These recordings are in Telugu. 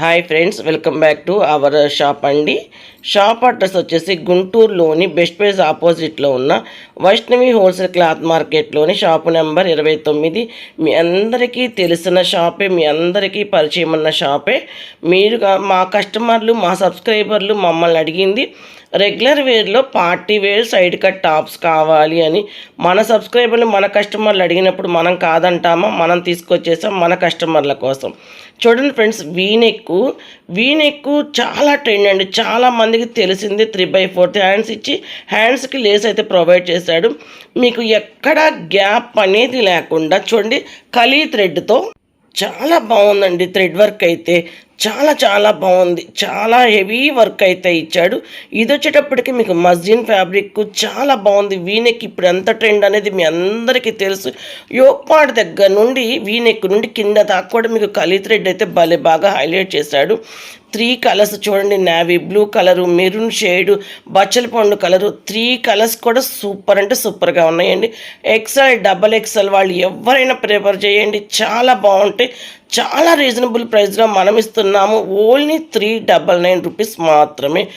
Hi friends welcome back to our shop అండి. షాప్ అడ్రస్ వచ్చేసి గుంటూరులోని బెస్ట్ ప్రైస్ ఆపోజిట్లో ఉన్న వైష్ణవి హోల్సేల్ క్లాత్ మార్కెట్లోని షాపు నెంబర్ ఇరవై తొమ్మిది. మీ అందరికీ తెలిసిన షాపే మీ అందరికీ పరిచయం ఉన్న షాపే మీరు మా కస్టమర్లు మా సబ్స్క్రైబర్లు మమ్మల్ని అడిగింది. Regular వేర్లో party wear side cut tops కావాలి అని. మన సబ్స్క్రైబర్లు మన కస్టమర్లు అడిగినప్పుడు మనం కాదంటామా? మనం తీసుకొచ్చేసాం మన కస్టమర్ల కోసం. చూడండి ఫ్రెండ్స్ వీనెక్కు వీనెక్కు చాలా ట్రెండ్ అండి. చాలా మందికి తెలిసింది త్రీ బై ఫోర్త్ హ్యాండ్స్ ఇచ్చి హ్యాండ్స్కి లేస్ అయితే ప్రొవైడ్ చేశాడు. మీకు ఎక్కడ గ్యాప్ అనేది లేకుండా చూడండి కలీ థ్రెడ్తో. చాలా బాగుందండి థ్రెడ్ వర్క్ అయితే. చాలా చాలా బాగుంది. చాలా హెవీ వర్క్ అయితే ఇచ్చాడు. ఇది వచ్చేటప్పటికి మీకు మస్జిన్ ఫ్యాబ్రిక్ చాలా బాగుంది. వీనెక్ ఇప్పుడు ఎంత ట్రెండ్ అనేది మీ అందరికీ తెలుసు. యోపాడ్ దగ్గర నుండి వీనెక్ నుండి కింద దాకా కూడా మీకు కలీ థ్రెడ్ అయితే భలే బాగా హైలైట్ చేశాడు. త్రీ కలర్స్ చూడండి navy blue colour maroon shade బచ్చల పండు కలరు. త్రీ కలర్స్ కూడా సూపర్ అంటే సూపర్గా ఉన్నాయండి. ఎక్సెల్ డబల్ ఎక్సెల్ వాళ్ళు ఎవరైనా ప్రిఫర్ చేయండి. చాలా బాగుంటాయి. చాలా రీజనబుల్ ప్రైస్లో మనం ఇస్తున్నాము. Only three double nine rupees మాత్రమే.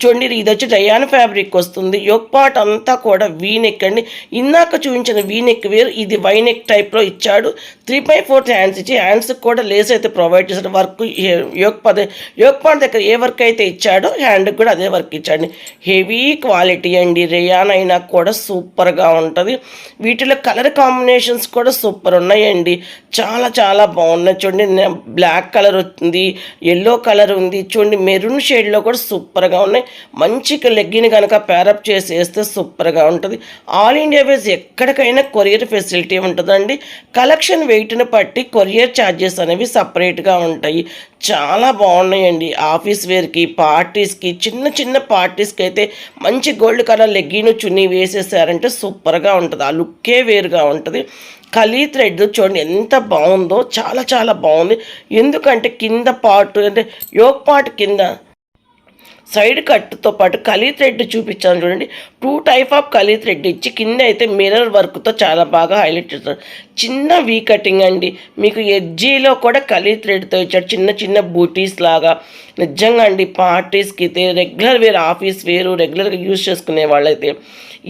చూడండి ఇది వచ్చి డయాన్ ఫ్యాబ్రిక్ వస్తుంది. యోక్ పార్ట్ అంతా కూడా వీనెక్ అండి. ఇందాక చూపించిన వీనెక్ వేరు ఇది వై నెక్ టైప్లో ఇచ్చాడు. త్రీ బై ఫోర్త్ హ్యాండ్స్ ఇచ్చి హ్యాండ్స్కి కూడా లేస్ అయితే ప్రొవైడ్ చేశాడు. వర్క్ యోక్ పద యోక్ పార్ట్ దగ్గర ఏ వర్క్ అయితే ఇచ్చాడో హ్యాండ్కి కూడా అదే వర్క్ ఇచ్చాడు. హెవీ క్వాలిటీ అండి. రేయాన్ అయినా కూడా సూపర్గా ఉంటుంది. వీటిలో కలర్ కాంబినేషన్స్ కూడా సూపర్ ఉన్నాయండి. చాలా చాలా బాగున్నాయి. చూడండి బ్లాక్ కలర్ ఉంది ఎల్లో కలర్ ఉంది. చూడండి మెరూన్ షేడ్లో కూడా సూపర్గా ఉన్నాయి మంచి లెగ్గిని కనుక ప్యారప్ చేసి వేస్తే సూపర్గా ఉంటుంది. ఆల్ ఇండియా వేస్ ఎక్కడికైనా కొరియర్ ఫెసిలిటీ ఉంటుందండి. కలెక్షన్ వెయిట్ని బట్టి కొరియర్ ఛార్జెస్ అనేవి సపరేట్గా ఉంటాయి. చాలా బాగున్నాయండి. ఆఫీస్ వేర్కి పార్టీస్కి చిన్న చిన్న పార్టీస్కి అయితే మంచి గోల్డ్ కలర్ లెగ్గిను చున్నీ వేసేసారంటే సూపర్గా ఉంటుంది. ఆ లుక్కే వేరుగా ఉంటుంది. కలీ థ్రెడ్ చూడండి ఎంత బాగుందో చాలా చాలా బాగుంది. ఎందుకంటే కింద పార్ట్ అంటే యోగ్ పార్ట్ కింద సైడ్ కట్తో పాటు కలీ థ్రెడ్ చూపించాను చూడండి. టూ టైప్ ఆఫ్ కలీ థ్రెడ్ ఇచ్చి కింద అయితే మిర్రర్ వర్క్తో చాలా బాగా హైలైట్ చేస్తారు చిన్న వీ కటింగ్ అండి. మీకు ఎడ్జీలో కూడా కలీ థ్రెడ్తో ఇచ్చాడు. చిన్న చిన్న బూటీస్ లాగా. నిజంగా అండి పార్టీస్కి అయితే రెగ్యులర్ వేర్ ఆఫీస్ వేరు రెగ్యులర్గా యూజ్ చేసుకునే వాళ్ళైతే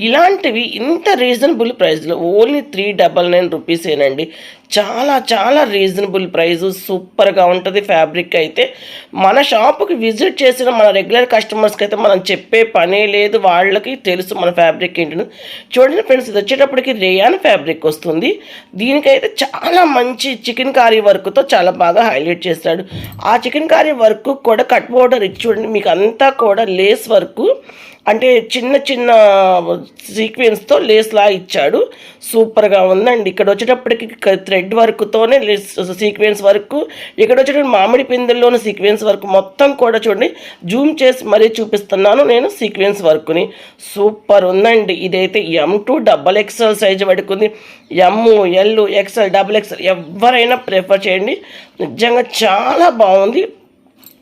ఇలాంటివి ఇంత రీజనబుల్ ప్రైస్లో ఓన్లీ త్రీ డబల్ నైన్ రూపీసేనండి చాలా చాలా రీజనబుల్ ప్రైస్ సూపర్గా ఉంటుంది ఫ్యాబ్రిక్ అయితే. మన షాపుకి విజిట్ చేసిన మన రెగ్యులర్ కస్టమర్స్కి అయితే మనం చెప్పే పనే లేదు. వాళ్ళకి తెలుసు మన ఫ్యాబ్రిక్ ఏంటని. చూడండి ఫ్రెండ్స్ ఇది వచ్చేటప్పటికి రేయాన్ ఫ్యాబ్రిక్ వస్తుంది. దీనికైతే చాలా మంచి చికెన్ కారీ వర్క్తో చాలా బాగా హైలైట్ చేస్తాడు. ఆ చికెన్ కారీ వర్క్ కూడా కట్ బోర్డర్ ఇచ్చి చూడండి మీకు అంతా కూడా లేస్ వర్క్ అంటే చిన్న చిన్న సీక్వెన్స్తో లేస్లా ఇచ్చాడు. సూపర్గా ఉందండి. ఇక్కడ వచ్చేటప్పటికి థ్రెడ్ వర్క్తోనే లేస్ సీక్వెన్స్ వర్క్ ఇక్కడ వచ్చేటప్పుడు మామిడి పిందెల్లోని సీక్వెన్స్ వర్క్ మొత్తం కూడా చూడండి జూమ్ చేసి మరీ చూపిస్తున్నాను నేను సీక్వెన్స్ వర్క్ని. సూపర్ ఉందండి. ఇదైతే M to double XL size పడుకుంది. M L XL double XL ఎవరైనా ప్రిఫర్ చేయండి. నిజంగా చాలా బాగుంది.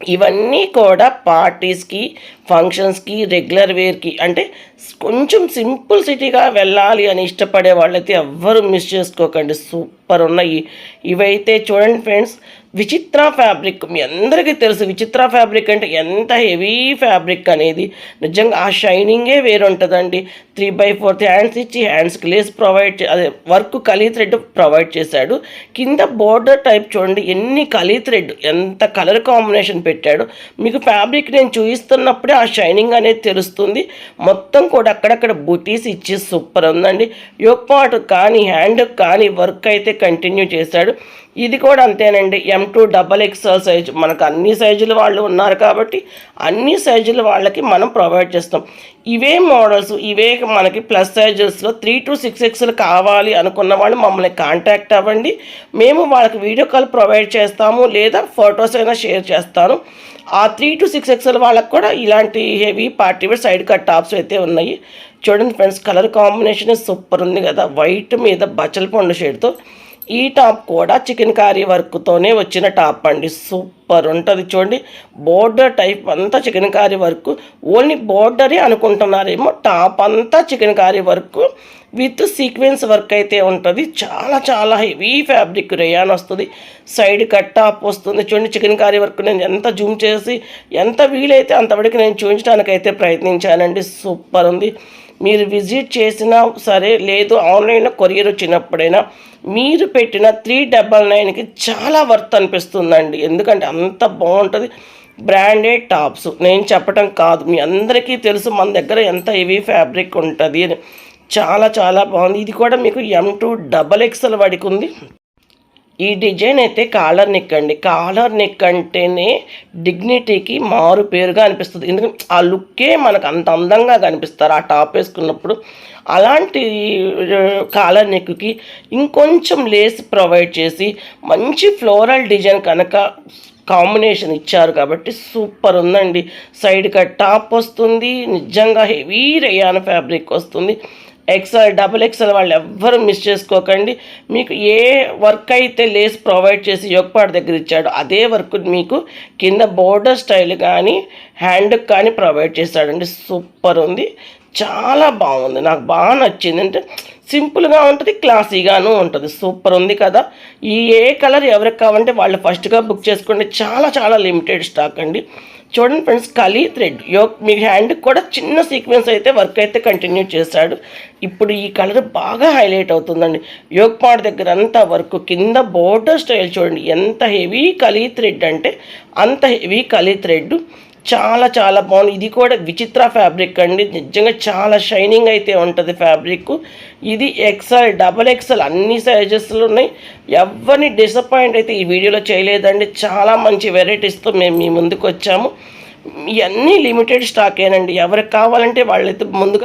ఇవన్నీ కూడా పార్టీస్కి ఫంక్షన్స్కి రెగ్యులర్ వేర్కి అంటే కొంచెం సింపుల్ సిటీగా వెళ్ళాలి అని ఇష్టపడే వాళ్ళైతే ఎవ్వరు మిస్ చేసుకోకండి. సూపర్ ఉన్నాయి. ఇవైతే చూడండి ఫ్రెండ్స్ విచిత్ర ఫ్యాబ్రిక్. మీ అందరికీ తెలుసు విచిత్ర ఫ్యాబ్రిక్ అంటే ఎంత హెవీ ఫ్యాబ్రిక్ అనేది. నిజంగా ఆ షైనింగే వేరు ఉంటుందండి త్రీ బై ఫోర్త్ హ్యాండ్స్ ఇచ్చి హ్యాండ్స్కి లేస్ ప్రొవైడ్ అదే వర్క్ కలీ థ్రెడ్ ప్రొవైడ్ చేశాడు. కింద బోర్డర్ టైప్ చూడండి ఎన్ని కలీ థ్రెడ్ ఎంత కలర్ కాంబినేషన్ పెట్టాడు. మీకు ఫ్యాబ్రిక్ నేను చూపిస్తున్నప్పుడే ఆ షైనింగ్ అనేది తెలుస్తుంది. మొత్తం కూడా అక్కడక్కడ బుటీస్ ఇచ్చి సూపర్ ఉందండి. యోక్ పాటు కానీ హ్యాండ్ కానీ వర్క్ అయితే కంటిన్యూ చేశాడు. ఇది కూడా అంతేనండి. M to double XL size మనకు అన్ని సైజుల వాళ్ళు ఉన్నారు కాబట్టి అన్ని సైజుల వాళ్ళకి మనం ప్రొవైడ్ చేస్తాం. ఇవే మోడల్స్ ఇవే మనకి ప్లస్ సైజెస్లో త్రీ టు సిక్స్ ఎక్స్లు కావాలి అనుకున్న వాళ్ళు మమ్మల్ని కాంటాక్ట్ అవ్వండి. మేము వాళ్ళకి వీడియో కాల్ ప్రొవైడ్ చేస్తాము లేదా ఫొటోస్ అయినా షేర్ చేస్తాను. ఆ త్రీ టు సిక్స్ ఎక్స్ఎల్ వాళ్ళకి కూడా ఇలాంటి heavy party wear side cut tops అయితే ఉన్నాయి. చూడండి ఫ్రెండ్స్ కలర్ కాంబినేషన్ సూపర్ ఉంది కదా. వైట్ మీద బచ్చల పండు షేడ్తో ఈ టాప్ కూడా చికెన్ కర్రీ వర్క్తోనే వచ్చిన టాప్ అండి. సూపర్ ఉంటుంది చూడండి. బోర్డర్ టైప్ అంతా చికెన్ కర్రీ వర్క్. ఓన్లీ బోర్డరే అనుకుంటున్నారేమో టాప్ అంతా chikankari work. With sequence work అయితే ఉంటుంది. చాలా చాలా హెవీ ఫ్యాబ్రిక్ రేయాన్ వస్తుంది. సైడ్ కట్ టాప్ వస్తుంది చూడండి. చికెన్ కర్రీ వర్క్ నేను ఎంత జూమ్ చేసి ఎంత వీలైతే అంతవరకు నేను చూపించడానికి అయితే ప్రయత్నించానండి. సూపర్ ఉంది. మీరు విజిట్ చేసినా సరే లేదు ఆన్లైన్లో కొరియర్ వచ్చినప్పుడైనా మీరు పెట్టిన త్రీ డబల్ నైన్కి చాలా వర్త్ అనిపిస్తుందండి. ఎందుకంటే అంత బాగుంటుంది. Branded tops. నేను చెప్పటం కాదు. మీ అందరికీ తెలుసు మన దగ్గర ఎంత హెవీ ఫ్యాబ్రిక్ ఉంటుంది అని. చాలా చాలా బాగుంది. ఇది కూడా మీకు ఎం టూ డబల్ ఎక్స్ఎల్ వాడికి ఉంది ఈ డిజైన్ అయితే కాలర్ నెక్ అండి. కాలర్ నెక్ అంటేనే డిగ్నిటీకి మారు పేరుగా అనిపిస్తుంది. ఎందుకంటే ఆ లుక్కే మనకు అంత అందంగా కనిపిస్తారు. ఆ టాప్ వేసుకున్నప్పుడు అలాంటి కాలర్ నెక్కి ఇంకొంచెం లేస్ ప్రొవైడ్ చేసి మంచి ఫ్లోరల్ డిజైన్ కనుక కాంబినేషన్ ఇచ్చారు కాబట్టి సూపర్ ఉందండి. సైడ్ కట్ టాప్ వస్తుంది. నిజంగా హెవీ రేయాన్ ఫ్యాబ్రిక్ వస్తుంది. ఎక్సెల్ డబుల్ ఎక్సెల్ వాళ్ళు ఎవ్వరు మిస్ చేసుకోకండి. మీకు ఏ వర్క్ అయితే లేస్ ప్రొవైడ్ చేసి యొక్కపాటి దగ్గర ఇచ్చాడో అదే వర్క్ మీకు కింద బోర్డర్ స్టైల్ కానీ హ్యాండ్ కానీ ప్రొవైడ్ చేస్తాడండి. సూపర్ ఉంది. చాలా బాగుంది. నాకు బాగా నచ్చింది. అంటే సింపుల్గా ఉంటుంది క్లాసీగాను ఉంటుంది. సూపర్ ఉంది కదా. ఈ ఏ కలర్ ఎవరికి కావాలంటే వాళ్ళు ఫస్ట్గా బుక్ చేసుకోండి చాలా చాలా లిమిటెడ్ స్టాక్ అండి. చూడండి ఫ్రెండ్స్ కలీ థ్రెడ్. యో మీ హ్యాండ్ కూడా చిన్న సీక్వెన్స్ అయితే వర్క్ అయితే కంటిన్యూ చేశాడు. ఇప్పుడు ఈ కలర్ బాగా హైలైట్ అవుతుందండి. యోగ్ పాడ్ దగ్గర అంతా వర్క్ కింద బోర్డర్ స్టైల్ చూడండి. ఎంత హెవీ కలీ థ్రెడ్ అంటే అంత హెవీ కలీ థ్రెడ్. చాలా చాలా బాగుంది. ఇది కూడా విచిత్ర ఫ్యాబ్రిక్ అండి. నిజంగా చాలా షైనింగ్ అయితే ఉంటుంది ఫ్యాబ్రిక్. ఇది ఎక్సెల్ డబల్ ఎక్సెల్ అన్ని సైజెస్లు ఉన్నాయి. ఎవరిని డిసప్పాయింట్ అయితే ఈ వీడియోలో చేయలేదండి. చాలా మంచి వెరైటీస్తో మేము మీ ముందుకు వచ్చాము. ఇవన్నీ లిమిటెడ్ స్టాకేనండి ఎవరికి కావాలంటే వాళ్ళైతే ముందుగా